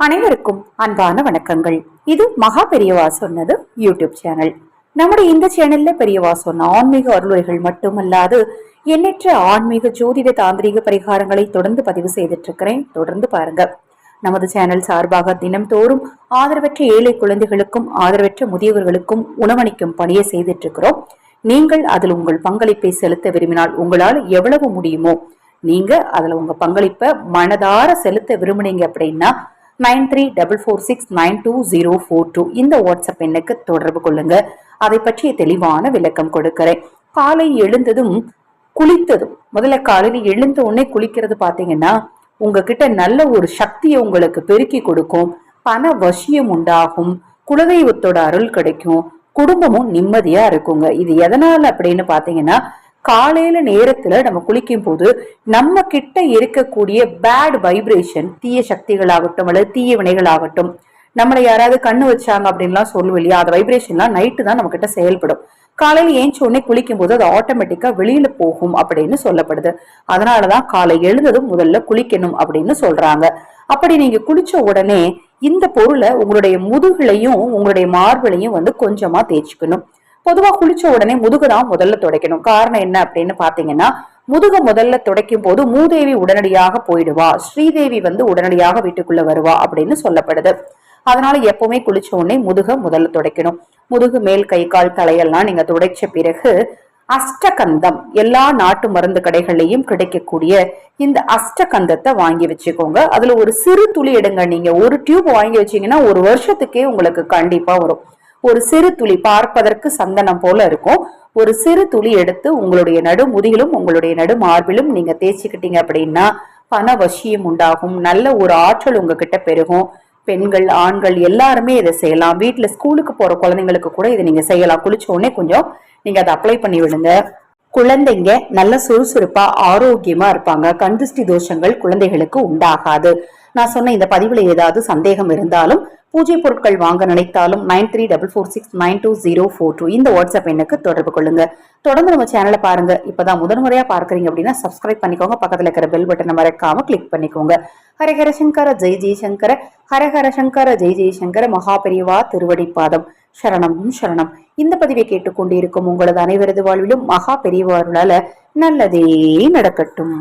அனைவருக்கும் அன்பான வணக்கங்கள். இது மகா பெரியவா சொன்னது யூடியூப் சேனல். நம்முடைய இந்த சேனல்ல பெரியவா சொன்ன ஆன்மீக அருளுரைகள் மட்டுமல்லாது எண்ணற்ற ஆன்மீக ஜோதிட தாந்திரிக பரிகாரங்களை தொடர்ந்து பதிவு செய்துட்டு இருக்கிறேன் தொடர்ந்து பாருங்க. நமது சேனல் சார்பாக தினம்தோறும் ஆதரவற்ற ஏழை குழந்தைகளுக்கும் ஆதரவற்ற முதியவர்களுக்கும் உணவளிக்கும் பணியை செய்துட்டு இருக்கிறோம் நீங்கள் அதில் உங்கள் பங்களிப்பை செலுத்த விரும்பினால் உங்களால் எவ்வளவு முடியுமோ நீங்க அதுல உங்க பங்களிப்பை மனதார செலுத்த விரும்புனீங்க அப்படின்னா nine three double four six nine two zero four two. இந்த வாட்ஸ்அப் எண்ணுக்கு தொடர்பு கொள்ளுங்க. அதை பற்றிய தெளிவான விளக்கம் கொடுக்கிறேன். காலை எழுந்ததும் குளித்ததும் முதல்ல காலையில் எழுந்த உடனே குளிக்கிறது பாத்தீங்கன்னா உங்ககிட்ட நல்ல ஒரு சக்தியை உங்களுக்கு பெருக்கி கொடுக்கும். பண வசியம் உண்டாகும். குலதெய்வத்தோட அருள் கிடைக்கும். குடும்பமும் நிம்மதியா இருக்குங்க. இது எதனால அப்படின்னு பாத்தீங்கன்னா காலையில நேரத்துல நம்ம குளிக்கும் போது நம்ம கிட்ட இருக்கக்கூடிய பேட் வைப்ரேஷன் தீய சக்திகளாகட்டும் அல்லது தீய வினைகளாகட்டும் நம்மளை யாராவது கண்ணு வச்சாங்க அப்படின்லாம் சொல்லுவோம் இல்லையா? அந்த வைப்ரேஷன்லாம் நைட்டு தான் நம்ம கிட்ட செயல்படும். காலையில ஏஞ்ச உடனே குளிக்கும் போது அது ஆட்டோமேட்டிக்கா வெளியில போகும் அப்படின்னு சொல்லப்படுது. அதனாலதான் காலை எழுந்ததும் முதல்ல குளிக்கணும் அப்படின்னு சொல்றாங்க. அப்படி நீங்க குளிச்ச உடனே இந்த பொருளை உங்களுடைய முதுகுலையும் உங்களுடைய மார்பிளையும் வந்து கொஞ்சமா தேய்ச்சிக்கணும். பொதுவா குளிச்ச உடனே முதுகு தான் முதல்ல துடைக்கணும். காரணம் என்ன அப்படின்னு பாத்தீங்கன்னா முதுக முதல்ல துடைக்கும் போது மூதேவி உடனடியாக போயிடுவா. ஸ்ரீதேவி வந்து உடனடியாக வீட்டுக்குள்ள வருவா அப்படின்னு சொல்லப்படுது. அதனால எப்பவுமே குளிச்ச உடனே முதுக முதல்ல துடைக்கணும். முதுகு மேல் கை கால் தலையெல்லாம் நீங்க துடைச்ச பிறகு அஷ்டகந்தம் எல்லா நாட்டு மருந்து கடைகள்லயும் கிடைக்கக்கூடிய இந்த அஷ்டகந்தத்தை வாங்கி வச்சுக்கோங்க. அதுல ஒரு சிறு துளி எடுங்க. நீங்க ஒரு டியூப் வாங்கி வச்சீங்கன்னா ஒரு வருஷத்துக்கே உங்களுக்கு கண்டிப்பா வரும். ஒரு சிறு துளி பார்ப்பதற்கு சந்தனம் போல இருக்கும். ஒரு சிறு துளி எடுத்து உங்களுடைய நடு முதுகிலும் உங்களுடைய நடு மார்பிலும் நீங்க தேய்ச்சிக்கிட்டீங்க அப்படின்னா பண வசியம் உண்டாகும். நல்ல ஒரு ஆற்றல் உங்ககிட்ட பெருகும். பெண்கள் ஆண்கள் எல்லாருமே இதை செய்யலாம். வீட்டுல ஸ்கூலுக்கு போற குழந்தைங்களுக்கு கூட இதை நீங்க செய்யலாம். குளிச்ச உடனே கொஞ்சம் நீங்க அதை அப்ளை பண்ணி விடுங்க. குழந்தைங்க நல்ல சுறுசுறுப்பா ஆரோக்கியமா இருப்பாங்க. கண்திஷ்டி தோஷங்கள் குழந்தைகளுக்கு உண்டாகாது. நான் சொன்ன இந்த பதிவுல ஏதாவது சந்தேகம் இருந்தாலும் பூஜை பொருட்கள் வாங்க நினைத்தாலும் nine three double four six nine two zero four two இந்த வாட்ஸ்அப் எண்ணுக்கு தொடர்பு கொள்ளுங்க. தொடர்ந்து நம்ம சேனலை பாருங்க. இப்பதான் முதன்முறையா பார்க்கறீங்க அப்படின்னா சப்ஸ்கிரைப் பண்ணிக்கோங்க. பக்கத்துல இருக்கிற பெல் பட்டனை மறக்காம கிளிக் பண்ணிக்கோங்க. ஹரஹர சங்கர ஜெய் ஜெய்சங்கர ஹரஹர சங்கர ஜெய் ஜெய்சங்கர மகாபெரிவா திருவடிப்பாதம் சரணம் சரணம். இந்த பதிவை கேட்டுக்கொண்டிருக்கும் உங்களது அனைவரது வாழ்விலும் மகா பெரியவாருளால நல்லதே நடக்கட்டும்.